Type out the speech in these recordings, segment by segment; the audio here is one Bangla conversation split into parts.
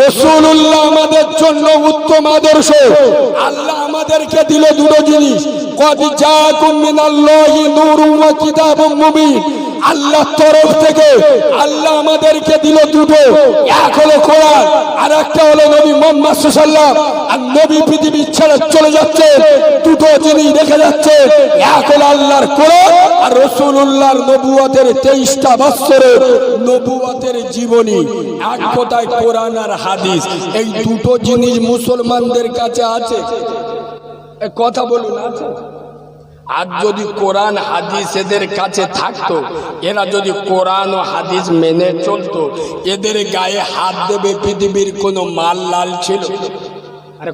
রসুল্লাহ আমাদের জন্য উত্তম আদর্শ। আল্লাহ আমাদেরকে দিল দুটো জিনিস। কদ যা কুমিন আল্লাহ নূর কিতাব মুবিন। আল্লাহ তরফ থেকে আল্লাহ আমাদেরকে দিল দুটো। এক হলো কোরআন আর একটা হলো নবী মোহাম্মদ সাল্লাল্লাহু আর নবী পৃথিবী ছেড়ে চলে যাচ্ছে, দুটো জিনিস রেখে যাচ্ছে। এক হলো আল্লাহর কোরআন আর রসুল্লাহর নবুয়তের তেইশটা বৎসরের নবুয়তের জীবনী। এক কথায় কোরআন আর হাদিস, এই দুটো জিনিস মুসলমানদের কাছে আছে। কথা বলুন, আছে? আর যদি কোরআন হাদিস এদের কাছে থাকতো, এরা যদি কোরআন ও হাদিস মেনে চলতো, এদের গায়ে হাত দেবে পৃথিবীর কোনো মাল লাল ছিল।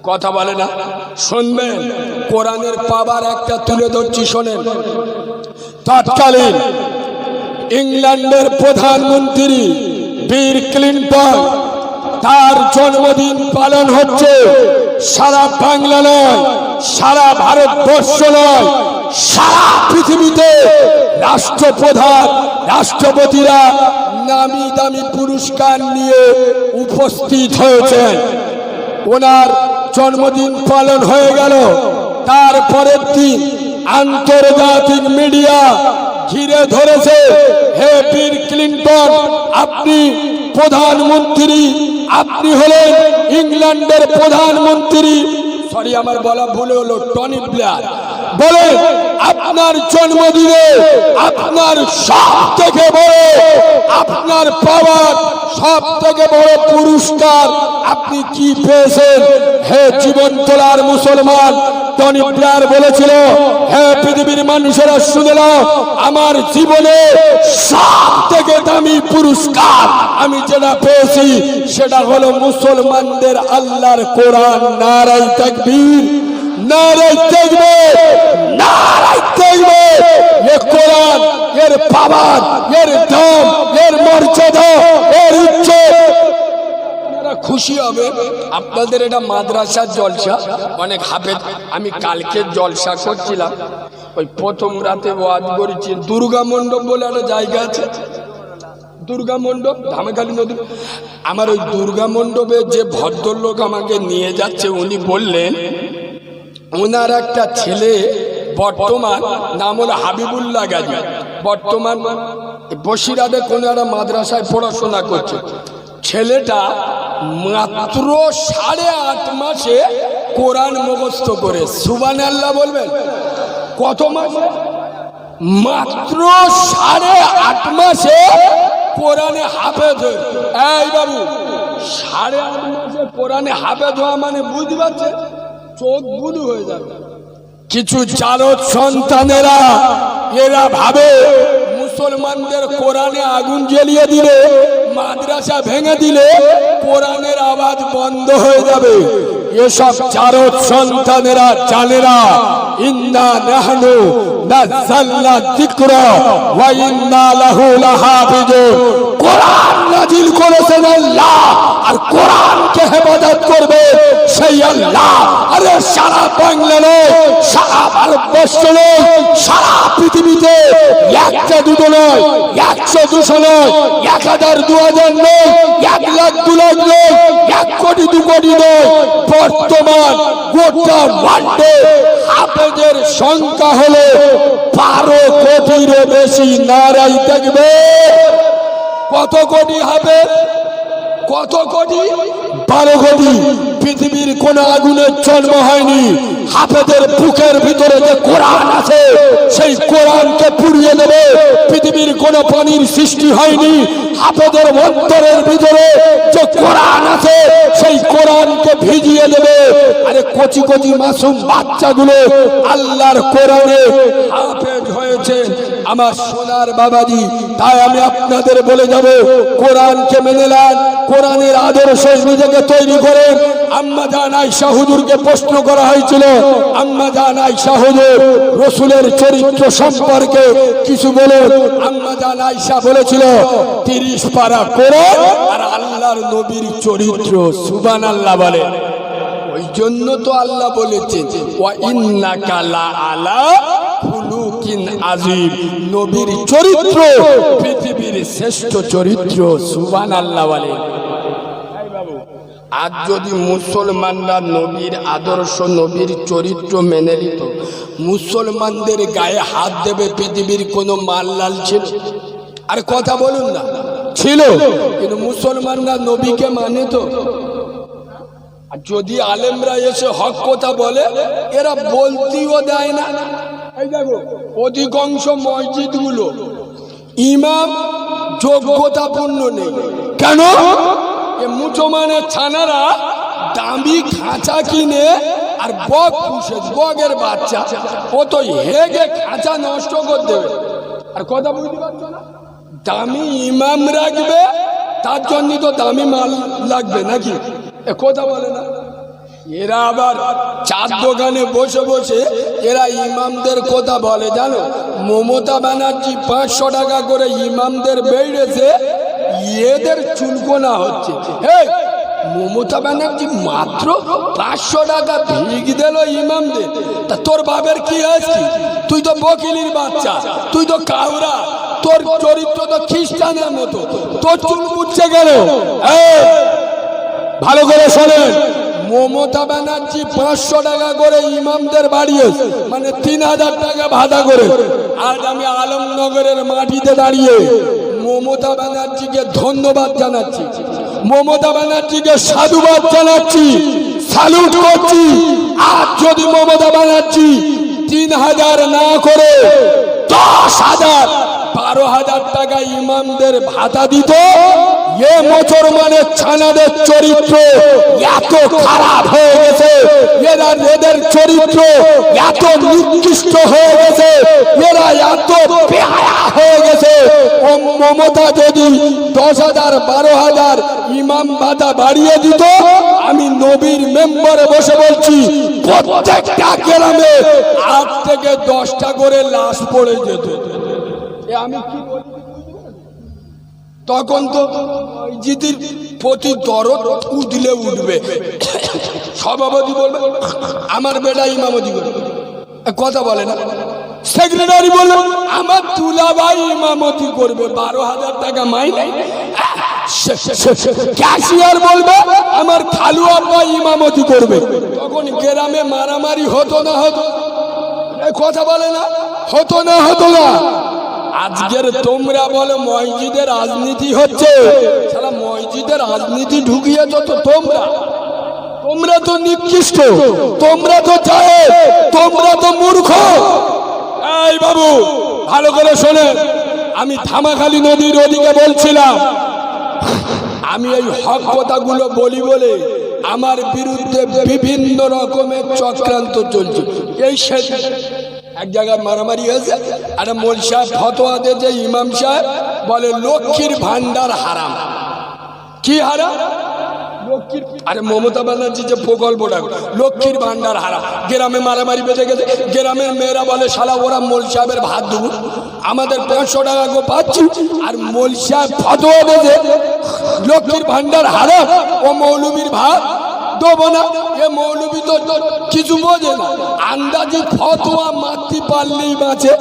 কথা বলে না। শুনবেন, কোরআনের পাবার একটা তুলে ধরছি, শোনেন। তৎকালীন ইংল্যান্ডের প্রধানমন্ত্রী বিল ক্লিন্টন, তার জন্মদিন পালন হচ্ছে। সারা বাংলা নয়, সারা ভারতবর্ষ নয়, সারা পৃথিবীতে রাষ্ট্রপ্রধান, রাষ্ট্রপতিরা নামি দামি পুরস্কার নিয়ে উপস্থিত হয়েছেন। ওনার জন্মদিন পালন হয়ে গেল, তারপরের দিন আন্তর্জাতিক মিডিয়া ঘিরে ধরেছে। হে বিল ক্লিন্টন, আপনি প্রধানমন্ত্রী। আপনি হলেন ইংল্যান্ডের প্রধানমন্ত্রী। সরি আমার বলা ভুলে হলো, টনি ব্লেয়ার বলে আপনার জন্মদিনে আপনার সব থেকে বড়, আপনার পাওয়ার সব থেকে বড় পুরস্কার আপনি কি পেয়েছেন? হে জীবন তোলার মুসলমান টনি ব্লেয়ার বলেছিল, হে পৃথিবীর মানুষেরা, শুনে নাও, আমার জীবনে সব থেকে দামি পুরস্কার আমি যেটা পেয়েছি, সেটা হলো মুসলমানদের আল্লাহর কোরআন। নারাই তাকবীর নারাই তাকবীর নারাই তাকবীর। এ কোরআন, এর পাওয়ার, এর দাম, এর মর্যাদা খুশি হবে। আপনাদের এটা মাদ্রাসার জলসা। অনেক হাফেজ, আমি কালকে জলসা করছিলাম। ওই প্রথম রাতে ওয়াজ করেছি। দুর্গা মণ্ডপ বলে একটা জায়গা আছে। দুর্গা মণ্ডপ, ধামেখালি নদী। আমার ওই দুর্গা মণ্ডপে যে ভদ্রলোক আমাকে নিয়ে যাচ্ছে, উনি বললেন ওনার একটা ছেলে বর্তমান নাম হলো হাবিবুল্লাহ গাজী। বর্তমান বসিরাটে কোনো একটা মাদ্রাসায় পড়াশোনা করছে। ছেলেটা মাত্র সাড়ে আট মাসে কোরআন মুখস্থ করে। সুবান আল্লাহ বলবেন। কত মাসে? মাত্র সাড়ে আট মাসে কোরআনে হাফেজ এই বাবু, সাড়ে আট মাসে কোরআনে হাফেজ হওয়া মানে বুঝতে পারছে চোখ বুলু হয়ে যাবে। কিছু চালক সন্তানেরা, এরা ভাবে মুসলমানদের কোরআনে আগুন জ্বালিয়ে দিলে মাদ্রাসা ভেঙে দিলে কোরআনের আওয়াজ বন্ধ হয়ে যাবে। এসব চারক সন্তানেরা চালেরা ইন্দা নাহনু নাযালনা যিকরা, ওয়া ইন্না লাহু লাহাফিজুন। কোরআন নাজিল করেছেন আল্লাহ, আর কোরআনকে হেফাজত করবে সেই আরে সারা বাংলা নয়, সারা ভারতবর্ষ নয় পৃথিবীতে একটা দুটো নয়, একশো দুশো এক হাজার দু হাজার নয়, এক লাখ দু লাখ এক কোটি দু কোটি নয়। বর্তমান গোটা ওয়ার্ল্ডে হাফেজের সংখ্যা হলো বারো কোটির বেশি নারাই থাকবে। কত কোটি হাফেজ কত কোটি? বারো কোটি। পৃথিবীর কোন আগুনের জন্ম হয়নি। হাফেদের বুকের ভিতরে যে কোরআন আছে, সেই কোরআনকে পুড়িয়ে দেবে। পৃথিবীর কোন পানির সৃষ্টি হয়নি। হাফেদের অন্তরের ভিতরে যে কোরআন আছে, সেই কোরআনকে ভিজিয়ে দেবে। আরে কচি কচি মাসুম বাচ্চাগুলো আল্লাহর কোরআনে হাফেজ হয়েছে। আমার সোনার বাবাজি, তাই আমি আপনাদের বলে যাব, কোরআনকে মেনে নেন, কোরআনের আদর্শ নিজেকে তৈরি করেন আম্মা জান আয়সা হুজুরকে প্রশ্ন করা হয়েছিল, আম্মা জান আয়সা হুজুর, রসুলের চরিত্র সম্পর্কে কিছু বলে আম্মা জান আয়সা বলেছিল, তিরিশ পারা কোরআন আর আল্লাহর নবীর চরিত্র সুবান আল্লাহ বলে। ওই জন্য তো আল্লাহ লা আলা খুলুকিন আজিম নবীর চরিত্র পৃথিবীর শ্রেষ্ঠ চরিত্র সুবান আল্লাহ আজ যদি মুসলমানরা নবীর আদর্শ নবীর চরিত্র মেনে নিত মুসলমানদের গায়ে হাত দেবে পৃথিবীর কোনো মাল্লাল ছিল? আর কথা বলুন না। ছিল। কিন্তু মুসলমানরা নবীকে মানে তো আর যদি আলেমরা এসে হক কথা বলে এরা বলতেও দেয় না। এই দেখো, অধিকাংশ মসজিদগুলো ইমাম যোগ্যতাপূর্ণ নেই। কেন? মুসলমানের ছানারা দামি খাঁচা কিনে আর বক পুষে বগের বাচ্চা ও তো হেগে খাঁচা নষ্ট করে দেবে। আর কথা বুঝতে পারছ না? দামি ইমাম রাখবে, তার জন্য তো দামি মাল লাগবে নাকি? এ কথা বলে না। এরা আবার চার দোকানে বসে বসে এরা ইমামদের কথা বলে, জানো? মমতা ব্যানার্জি পাঁচশো টাকা করে ইমামদের বেড়েছে এদের চুলকোনা হচ্ছে। মমতা ব্যানার্জি মাত্র পাঁচশো টাকা ভিগ দিল ইমামদের। তা তোর বাপের কি আছে তুই তো বকিলির বাচ্চা, তুই তো কাউরা, তোর চরিত্র তো খ্রিস্টানের মতো, তোর চুল কুচ্ছে গেল ভালো করে শোনেন। মমতা ব্যানার্জি পাঁচশো টাকা করে ইমামদের বাড়িয়েছে মানে তিন হাজার টাকা ভাড়া করে। আজ আমি আলমনগরের মাটিতে দাঁড়িয়ে মমতা ব্যানার্জিকে ধন্যবাদ জানাচ্ছি। মমতা ব্যানার্জিকে সাধুবাদ জানাচ্ছি। স্যালুট করছি। আর যদি মমতা ব্যানার্জি তিন হাজার না করে দশ হাজার, বারো হাজার টাকা ইমামদের ভাতা দিত এ মুসলমানের ছানাদের চরিত্র এত খারাপ হয়ে গেছে। এরা এদের চরিত্র এত নিকৃষ্ট হয়ে গেছে। এরা এত বেহায়া হয়ে গেছে। ও মমতা যদি দশ হাজার, বারো হাজার ইমাম ভাতা বাড়িয়ে দিত, আমি নবীর মেম্বারে বসে বলছি, প্রত্যেকটা গ্রামে আট থেকে দশটা করে লাশ পড়ে যেত। আমি কি তখন তো মসজিদের প্রতি দরদ উঠলে উঠবে। সভাপতি বলবে, আমার বেটা ইমামতি করবে। কথা বলে না। সেক্রেটারি বলল, আমার তুলা ভাই ইমামতি করবে, বারো হাজার টাকা মাইনে। ক্যাশিয়ার বলবে, আমার খালু আব্বা ইমামতি করবে। তখন গ্রামে মারামারি হতো না, হতো। কথা বলে না, হতো না হতো না। আজকের তোমরা বলে মসজিদের রাজনীতি হচ্ছে। সারা মসজিদের রাজনীতি ঢুকিয়েছ তো তোমরা। তোমরা তো নিকৃষ্ট। তোমরা তো চায় তোমরা তো মূর্খ। এই বাবু, ভালো করে শোনে আমি ধামাখালি নদীর ওদিকে বলছিলাম। আমি এই হক কথাগুলো বলি বলে আমার বিরুদ্ধে বিভিন্ন রকমের চক্রান্ত চলছে। এই সে এক জায়গায় মারামারি হয়েছে একটা মোল সাহেব ফতোয়া দিয়েছে ইমাম সাহেব বলে, লক্ষ্মীর ভান্ডার হারাম। কি হারাম? লক্ষ্মীর আরে মমতা ব্যানার্জি যে প্রকল্পটা লক্ষ্মীর ভান্ডার হারাম। গ্রামে মারামারি বেঁচে গেছে, গ্রামের মেয়েরা বলে, শালা, ওরা মোল সাহেবের ভাত দেবো। আমাদের পাঁচশো টাকা গো পাচ্ছি। আর মোল সাহেব ফতোয়া দিয়েছে লক্ষ্মীর ভান্ডার হারাম। ও মৌলবীর ভাত দেবো না, এ মৌলবী তো কিছু বোঝে না। আন্দাজি ফতোয়া মারতে পারলেই বাঁচে।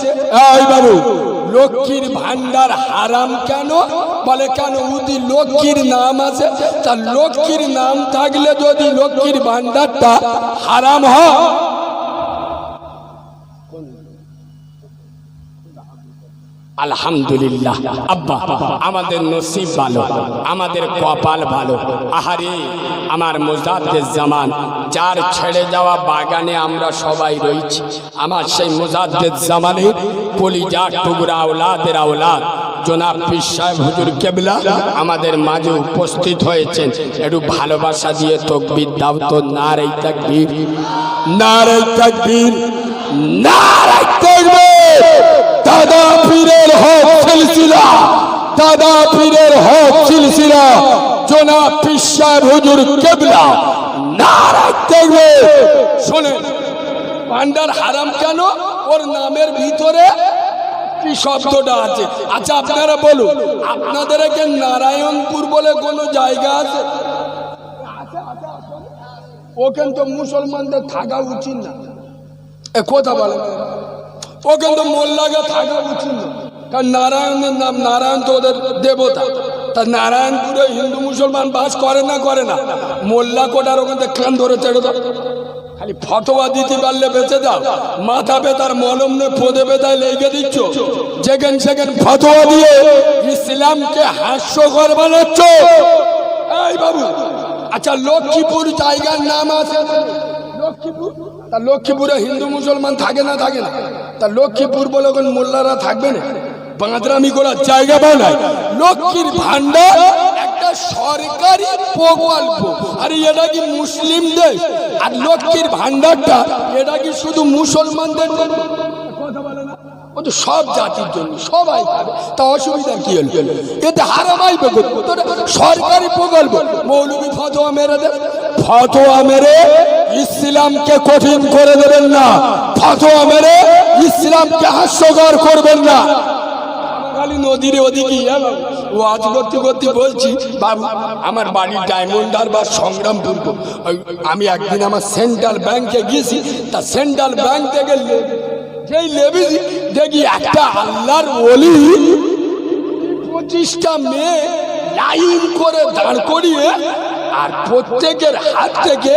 লক্ষ্মীর ভান্ডার হারাম কেন? বলে কেন? উদি লক্ষ্মীর নাম আছে তা লক্ষ্মীর নাম থাকলে যদি লক্ষ্মীর ভান্ডারটা হারাম হয়। আলহামদুলিল্লাহ। আব্বা, আমাদের নসিব ভালো, আমাদের কপাল ভালো। আহারে, আমার মোজাদ্দের জামান, যার ছেড়ে যাওয়া বাগানে আমরা সবাই রয়েছি, আমার সেই মোজাদ্দের জামানে কলিজা টুকরা আওলাদের আওলাদ জনাব পীর সাহেব হুজুর কেবলা, আমাদের মাঝে উপস্থিত হয়েছেন। একটু ভালোবাসা দিয়ে তকবির দাও তো নারাই তাকবীর নারাই তাকবীর নারাই তাকবীর। দাদা পীরের হক সিলসিলা, দাদা পীরের হক সিলসিলা। জনাব পীর সাহেব হুজুর কেবলা নারাই তাকবীর শোনেন, ভান্ডার হারাম কেন? ওর নামের ভিতরে কি শব্দটা আছে? আচ্ছা আপনারা বলুন, আপনাদের একে নারায়ণপুর বলে কোনো জায়গা আছে? ও কিন্তু মুসলমানদের থাকা উচিত না। এ, কথা বলে ও কিন্তু মোল্লাকে থাকা উচিত কারণ নারায়ণের নাম নারায়ণ তো ওদের দেবতা। তা নারায়ণপুরে হিন্দু মুসলমান বাস করে না করে না। মোল্লা কোটার ওখান থেকে কান ধরে ছেড়ে দাও খালি ফটোয়া দিতে পারলে বেঁচে দাও মাথা বেতার মলম নে পদে বেতায় লেগে দিচ্ছ। যেখান সেখান ফটোয়া দিয়ে ইসলামকে হাস্যকর বানাচ্ছ। এই বাবু আচ্ছা লক্ষ্মীপুর জায়গার নাম আছে? লক্ষ্মীপুর? তা লক্ষ্মীপুরে হিন্দু মুসলমান থাকে না থাকে না। তা লক্ষ্মীপুর বলে কোন মোল্লারা থাকবে না? বাঁদরামি করার জায়গা বানায়। লক্ষ্মীর ভান্ডার একটা সরকারি প্রকল্প। আর এটা কি মুসলিম দেশ? আর লক্ষ্মীর ভান্ডারটা এটা কি শুধু মুসলমানদের জন্য? সব জাতির জন্য, সবাই তা অসুবিধা কি হলো? এতে হারামাই বেগুন সরকারি প্রকল্প। মৌলবী ফতোয়া মেরে দেবে ফতোয়া মেরে ইসলামকে কঠিন করে দেবেন না। ফতোয়া মেরে ইসলামকে হাস্যকর করবেন না। খালি নদীর ওদিকে ওয়াজ করতে করতে বলছি, বাবু, আমার বাড়ি ডায়মন্ড বা সংগ্রামপুর আমি একদিন আমার সেন্ট্রাল ব্যাংকে গিয়েছি তা সেন্ট্রাল ব্যাংক থেকে যেই লেবি দেখি একটা আল্লাহর ওলি পঁচিশটা মেয়ে লাইন করে দাঁড় করিয়ে আর প্রত্যেকের হাত থেকে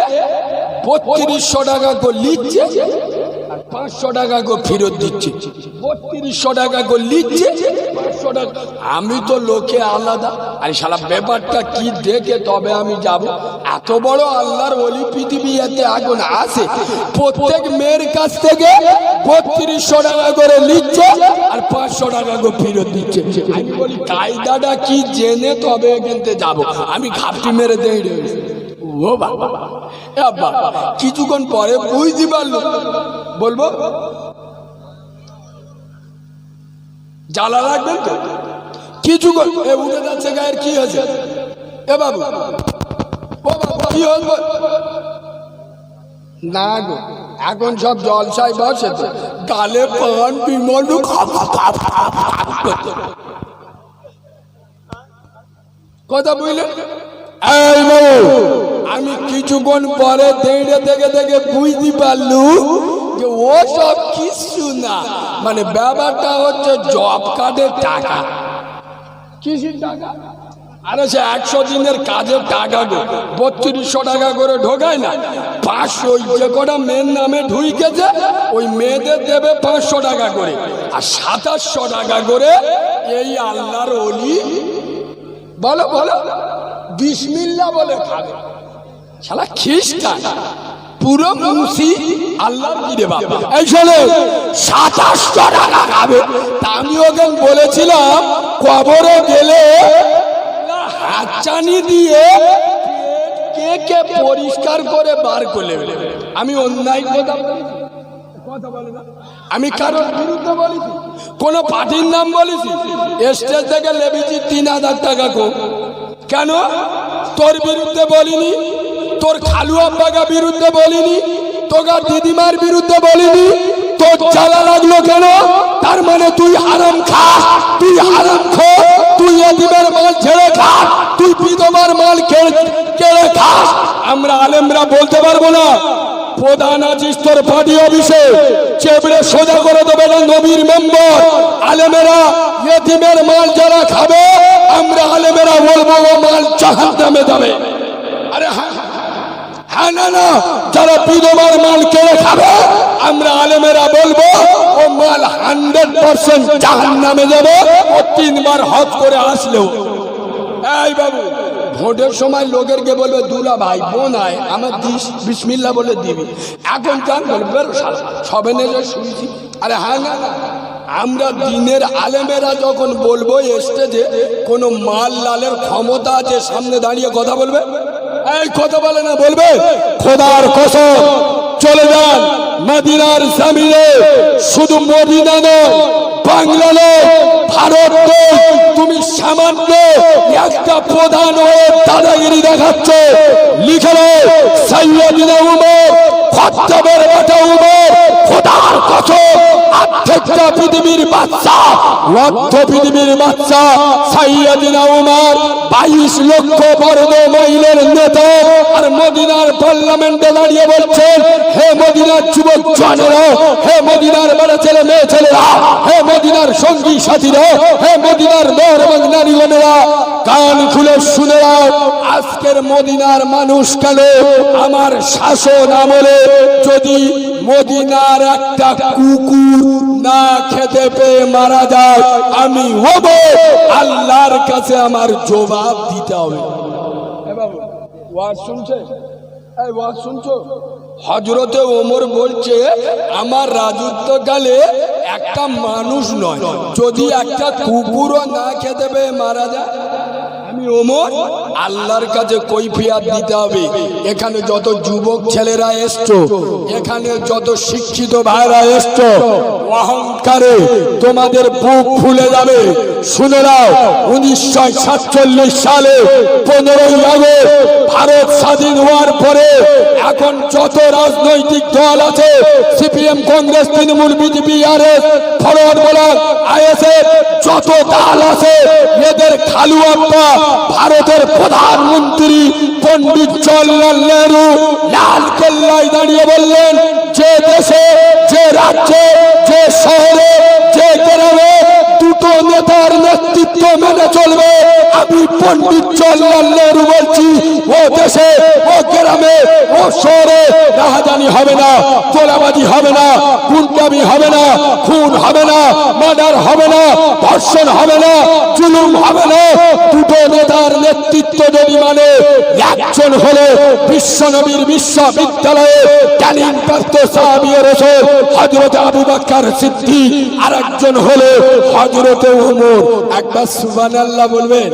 বত্রিশশো টাকা করে আর পাঁচশো টাকা ফেরত দিচ্ছে। বত্রিশশো টাকা টাকা। আমি তো লোকে আলাদা। আরে সারা ব্যাপারটা কি দেখে তবে আমি যাব। এত বড় আল্লাহর ওলি পৃথিবী এতে আগুন আছে। প্রত্যেক মেয়ের কাছ থেকে বত্রিশশো টাকা করে নিচ্ছে আর পাঁচশো টাকা করে ফেরত দিচ্ছে। আমি বলি, কায়দাটা কি জেনে তবে এখানতে যাব। আমি ঘাপটি মেরে দেই রে। ও বাবা কিছুক্ষণ পরে বুঝতে পারল বলব জ্বালা লাগবেন তো কিছুক্ষণ এ উঠে যাচ্ছে গায়ের কি হয়েছে এ বাবু কি হল না গো এখন সব জলসায় বসে তো গালে পান বিমল কথা বুঝলেন আমি কিছুক্ষণ পরে দেড়ে থেকে থেকে বুঝতে পারলু যে ও সব কিছু না মানে ব্যাপারটা হচ্ছে জব কার্ডের টাকা। কিসের টাকা? আরে সে একশো দিনের কাজের টাকা গো, বত্রিশশো টাকা করে ঢোকায় না। পাঁচশো যে কটা মেয়ের নামে ঢুইকেছে ওই মেয়েদের দেবে পাঁচশো টাকা করে। আর সাতাশশো টাকা করে এই আল্লাহর অলি বলো বলো। বিসমিল্লা বলে খাবে। শালা খ্রিস্টান, পুরো মুন্সি আল্লাহ গিরে বাবা এই শোনো, সাতাশশো টাকা খাবে। তা আমি ওকে বলেছিলাম, কবরে গেলে হাতচানি দিয়ে কে কে পরিষ্কার করে বার করে। আমি অন্যায় কথা। আমি কারোর বিরুদ্ধে বলেছি কোন পার্টির নাম বলেছি স্টেজ থেকে লেবেছি তিন হাজার টাকা কো। কেন? তোর বিরুদ্ধে বলিনি। তোর খালু আব্বাকে বিরুদ্ধে বলিনি। তোকার দিদিমার বিরুদ্ধে বলিনি। তোর জ্বালা লাগল কেন? তার মানে তুই হারাম খা তুই হারাম খো তুই এদিমের মাল ছেড়ে খা তুই বিধবার মাল কেড়ে খাস। আমরা আলেমরা বলতে পারব না। প্রধান আছিস তোর পার্টি অফিসে। চেপড়ে সোজা করে দেবে না নবীর মেম্বার। আলেমেরা ইয়েতিমের মাল যারা খাবে, আমরা বলব ও মাল জাহান নামে যাবে। আরে হ্যাঁ না না, যারা বিধবার মাল কেড়ে খাবে, আমরা আলেমেরা বলব, ও মাল হান্ড্রেড পার্সেন্ট জাহান নামে যাবে, ও তিনবার হজ করে আসলেও এই বাবু ভোটের সময় লোকেরকে বলবে, দুলা ভাই, বোন আয়, আমার দিস, বিসমিল্লা বলে দিবি। এখন চান বলবে সবে নেজে শুনছি। আরে হ্যাঁ না। আমরা দিনের আলেমেরা যখন বলব স্টেজে কোনো মাল লালের ক্ষমতা আছে, সামনে দাঁড়িয়ে কথা বলবে? এই কথা বলে না, বলবে? খোদার কসম, চলে যান, মদিনার জামিনে, শুধু মদিনা নয় বাংলা নয় ভারত তুমি সামান্য একটা প্রধান হয়ে দাদাগিরি দেখাচ্ছ। লিখে সাইয়্যিদিনা উমর। খত্তাবের বেটা উমর, খোদার কসম আর্ধেকটা পৃথিবীর বাচ্চা অর্ধ পৃথিবীর বাচ্চা বাইশ লক্ষ বর্গ মাইলের নেতা, আর মদিনার পার্লামেন্টে দাঁড়িয়ে বলছেন, হে মদিনার যুবক জনেরা, হে মদিনার বড় ছেলে, মেয়ে ছেলেরা, হে মদিনার সঙ্গী সাথীরা, হে মদিনার দর এবং নারীগণেরা কান খুলে শুনে আজকের মদিনার মানুষ কেন আমার শাসন আমলে যদি মদিনার একটা কুকুর না খেতে পেয়ে মারা যায় আমি হব আল্লাহর কাছে আমার জবাব দিতে হবে। শুনছো? হজরতে ওমর বলছে আমার রাজত্বকালে একটা মানুষ নয় যদি একটা কুকুরও না খেতে পেয়ে মারা যায় আমি ওমর, আল্লাহর কাছে কৈফিয়াত দিতে হবে। এখানে যত যুবক ছেলেরা এসছো, এখানে যত শিক্ষিত ভাইরা এসছো, অহংকারে তোমাদের বুক ফুলে যাবে। শুনে নাও, উনিশশো সাতচল্লিশ সালে পনেরোই আগস্ট ভারত স্বাধীন হওয়ার পরে এখন যত রাজনৈতিক দল আছে, সিপিএম, কংগ্রেস, তৃণমূল, বিজেপি আর এস ফরওয়ার্ড ব্লক আইএসএফ যত দল আছে, এদের খালু আব্বা ভারতের প্রধানমন্ত্রী পণ্ডিত জওয়াহরলাল নেহরু লাল কেল্লায় দাঁড়িয়ে বললেন, যে দেশে, যে রাজ্যে, যে শহরে, যে গ্রামে দুটো নেতার নেতৃত্ব মেনে চলবে, আমি পণ্ডিত জওয়াহরলাল নেহরু বলছি, ও দেশে, ও গ্রামে হবে না, তোলাবাজি হবে না, গুন্ডামি হবে না, খুন হবে না, মার্ডার হবে না, ধর্ষণ হবে না, জুলুম হবে না। দুটো নেতার নেতৃত্ব যদি মানে একজন হলে বিশ্বনবীর বিশ্ববিদ্যালয়ে ক্যানিং প্রাপ্ত সাহাবিয়ে রসুল হযরত আবু বকর সিদ্দিক আর একজন হলে হযরত ওমর একবার সুবহানাল্লাহ বলবেন।